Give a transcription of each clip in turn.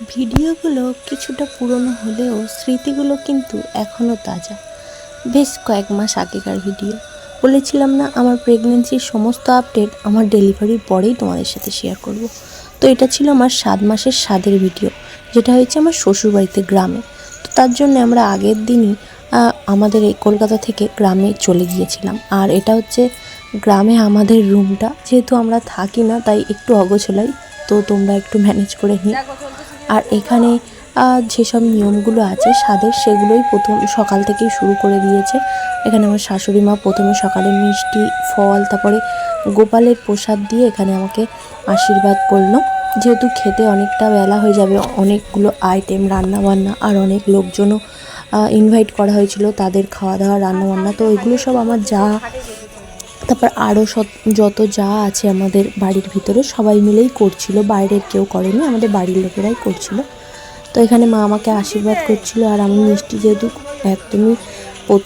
ভিডিওগুলো কিছুটা পুরনো হলেও স্মৃতিগুলো কিন্তু এখনও তাজা। বেশ কয়েক মাস আগেকার ভিডিও। বলেছিলাম না, আমার প্রেগনেন্সির সমস্ত আপডেট আমার ডেলিভারির পরেই তোমাদের সাথে শেয়ার করব। তো এটা ছিল আমার সাত মাসের স্বাদের ভিডিও যেটা হয়েছে আমার শ্বশুরবাড়িতে গ্রামে। তো তার জন্য আমরা আগের দিনই আমাদের এই কলকাতা থেকে গ্রামে চলে গিয়েছিলাম। আর এটা হচ্ছে গ্রামে আমাদের রুমটা যেহেতু আমরা থাকি না, তাই একটু অগোছলাই। তো তোমরা একটু ম্যানেজ করে নিও। আর এখানে যেসব নিয়মগুলো আছে, স্বাদের সেগুলোই প্রথম, সকাল থেকেই শুরু করে দিয়েছে। এখানে আমার শাশুড়ি মা প্রথমে সকালে মিষ্টি, ফল, তারপরে গোপালের প্রসাদ দিয়ে এখানে আমাকে আশীর্বাদ করল। যেহেতু খেতে অনেকটা বেলা হয়ে যাবে, অনেকগুলো আইটেম রান্না বান্না আর অনেক লোকজনও ইনভাইট করা হয়েছিল, তাদের খাওয়া দাওয়া রান্না বান্না তো এগুলো সব আমার যা তারপর আরও যত যা আছে আমাদের বাড়ির ভিতরে সবাই মিলেই করছিল, বাইরের কেউ করেনি, আমাদের বাড়ির লোকেরাই করছিল। তো এখানে মা আমাকে আশীর্বাদ করছিল আর আমি মিষ্টি যেহেতু একদমই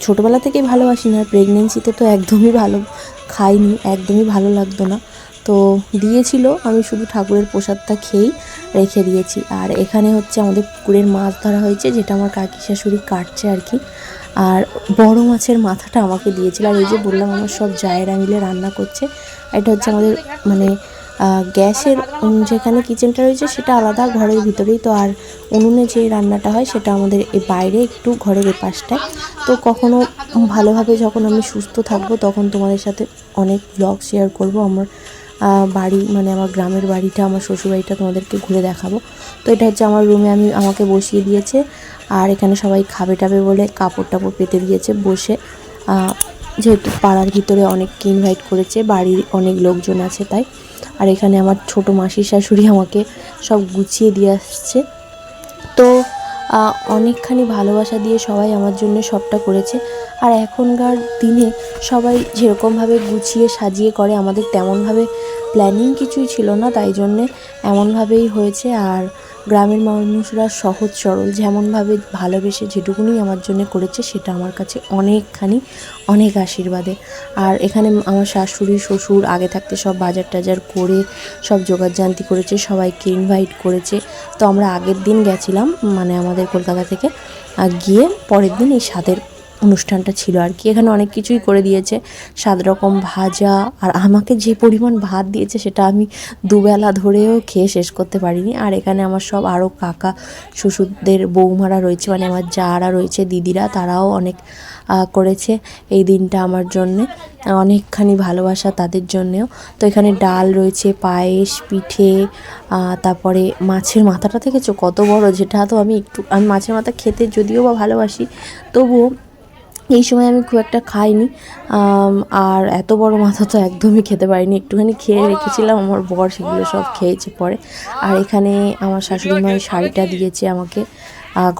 ছোটোবেলা থেকেই ভালোবাসি না প্রেগনেন্সিতে তো একদমই ভালো খাইনি, একদমই ভালো লাগতো না। তো দিয়েছিল, আমি শুধু ঠাকুরের প্রসাদটা খেয়েই রেখে দিয়েছি। আর এখানে হচ্ছে আমাদের পুকুরের মাছ ধরা হয়েছে, যেটা আমার কাকি শাশুড়ি কাটছে আর কি। আর বড় মাছের মাথাটা আমাকে দিয়েছিল, আর এই যে বললাম আমার সব জায়েরা মিলে রান্না করছে। এটা হচ্ছে আমাদের মানে গ্যাসের যেখানে কিচেনটা রয়েছে সেটা আলাদা ঘরের ভিতরেই। তো আর উনুনে যে রান্নাটা হয় সেটা আমাদের এই বাইরে একটু ঘরের এ পাশটায় তো কখনো ভালোভাবে যখন আমি সুস্থ থাকব তখন তোমাদের সাথে অনেক ব্লগ শেয়ার করব। আমার বাড়ি মানে আমার গ্রামের বাড়িটা, আমার শ্বশুরবাড়িটা তোমাদেরকে ঘুরে দেখাবো। তো এটা হচ্ছে আমার রুমে আমি, আমাকে বসিয়ে দিয়েছে। আর এখানে সবাই খাবে টাবে বলে কাপড় টাপড় পেতে দিয়েছে বসে। যেহেতু পাড়ার ভিতরে অনেককে ইনভাইট করেছে, বাড়ির অনেক লোকজন আছে তাই। আর এখানে আমার ছোট মাসির শাশুড়ি আমাকে সব গুছিয়ে দিয়ে আসছে। তো অনেকখানি ভালোবাসা দিয়ে সবাই আমার জন্য সবটা করেছে। আর এখনকার দিনে সবাই যেরকমভাবে গুছিয়ে সাজিয়ে করে, আমাদের তেমনভাবে প্ল্যানিং কিছুই ছিল না, তাই জন্যে এমনভাবেই হয়েছে। আর গ্রামের মানুষরা সহজ সরল, যেমনভাবে ভালোবেসে যেটুকুনি আমার জন্য করেছে সেটা আমার কাছে অনেকখানি অনেক আশীর্বাদে। আর এখানে আমার শাশুড়ি, শ্বশুর আগে থাকতে সব বাজার টাজার করে, সব জোগাড়জান্তি করেছে, সবাইকে ইনভাইট করেছে। তো আমরা আগের দিন গেছিলাম মানে আমাদের কলকাতা থেকে গিয়ে পরের দিন এই স্বাদের অনুষ্ঠানটা ছিল আর কি। এখানে অনেক কিছুই করে দিয়েছে। সাত রকম ভাজা আর আমাকে যে পরিমাণ ভাত দিয়েছে সেটা আমি দুবেলা ধরেও খেয়ে শেষ করতে পারিনি। আর এখানে আমার সব আরও কাকা শ্বশুরদের বৌমারা রয়েছে মানে আমার যারা রয়েছে, দিদিরা, তারাও অনেক করেছে এই দিনটা আমার জন্যে। অনেকখানি ভালোবাসা তাদের জন্যেও। তো এখানে ডাল রয়েছে, পায়েস, পিঠে তারপরে মাছের মাথাটা থেকেছো কত বড়? যেটা তো আমি একটু, আমি মাছের মাথা খেতে যদিও বা ভালোবাসি, তবুও এই সময় আমি খুব একটা খাইনি আর এত বড় মাথা তো একদমই খেতে পারিনি। একটুখানি খেয়ে রেখেছিলাম, আমার বর সেগুলো সব খেয়েছে পরে। আর এখানে আমার শাশুড়ি মায়ের শাড়িটা দিয়েছে আমাকে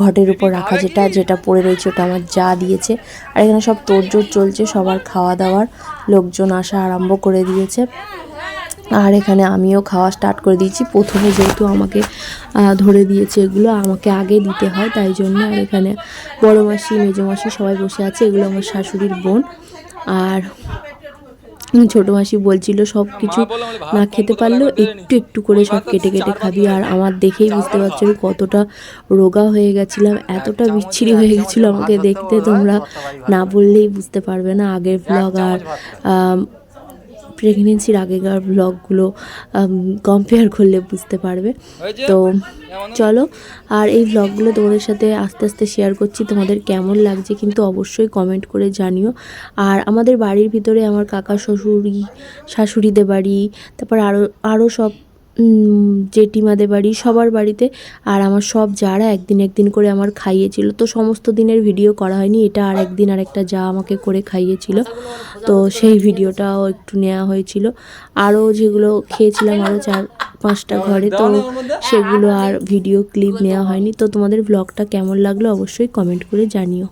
ঘটের উপর রাখা যেটা যেটা পড়ে রয়েছে ওটা আমার যা দিয়েছে। আর এখানে সব তোড়জোড় চলছে, সবার খাওয়া দাওয়ার লোকজন আসা আরম্ভ করে দিয়েছে। আর এখানে আমিও খাওয়া স্টার্ট করে দিয়েছি। প্রথমে যেহেতু আমাকে ধরে দিয়েছে এগুলো আমাকে আগে দিতে হয় তাই জন্য আর এখানে বড় মাসি মেজো মাসি সবাই বসে আছে এগুলো আমার শাশুড়ির বোন। আর ছোট মাসি বলছিল সব কিছু না খেতে পারলেও একটু একটু করে সব কেটে কেটে খাবি। আর আমার দেখেই বুঝতে পারছ কতটা রোগা হয়ে গেছিলাম এতটা বিচ্ছিরি হয়ে গেছিল আমাকে দেখতে। তোমরা না বললেই বুঝতে পারবে না আগের ব্লগ আর আম, প্রেগনেন্সির আগেকার ব্লগগুলো কম্পেয়ার করলে বুঝতে পারবে। তো চলো আর এই ব্লগগুলো তোমাদের সাথে আস্তে আস্তে শেয়ার করছি তোমাদের কেমন লাগছে কিন্তু অবশ্যই কমেন্ট করে জানিও। আর আমাদের বাড়ির ভিতরে আমার কাকা শ্বশুরি শাশুড়িদের বাড়ি তারপর আরও আরও সব জেঠিমাদের বাড়ি, সবার বাড়িতে। আর আমার সব যারা একদিন একদিন করে আমার খাইয়েছিল, তো সমস্ত দিনের ভিডিও করা হয়নি। এটা আর একদিন আর একটা যা আমাকে করে খাইয়েছিল। তো সেই ভিডিওটাও একটু নেওয়া হয়েছিল। আরও যেগুলো খেয়েছিলাম আরও চার, পাঁচটা ঘরে, তো সেগুলো আর ভিডিও ক্লিপ নেওয়া হয়নি। তো তোমাদের ব্লগটা কেমন লাগল অবশ্যই কমেন্ট করে জানিও।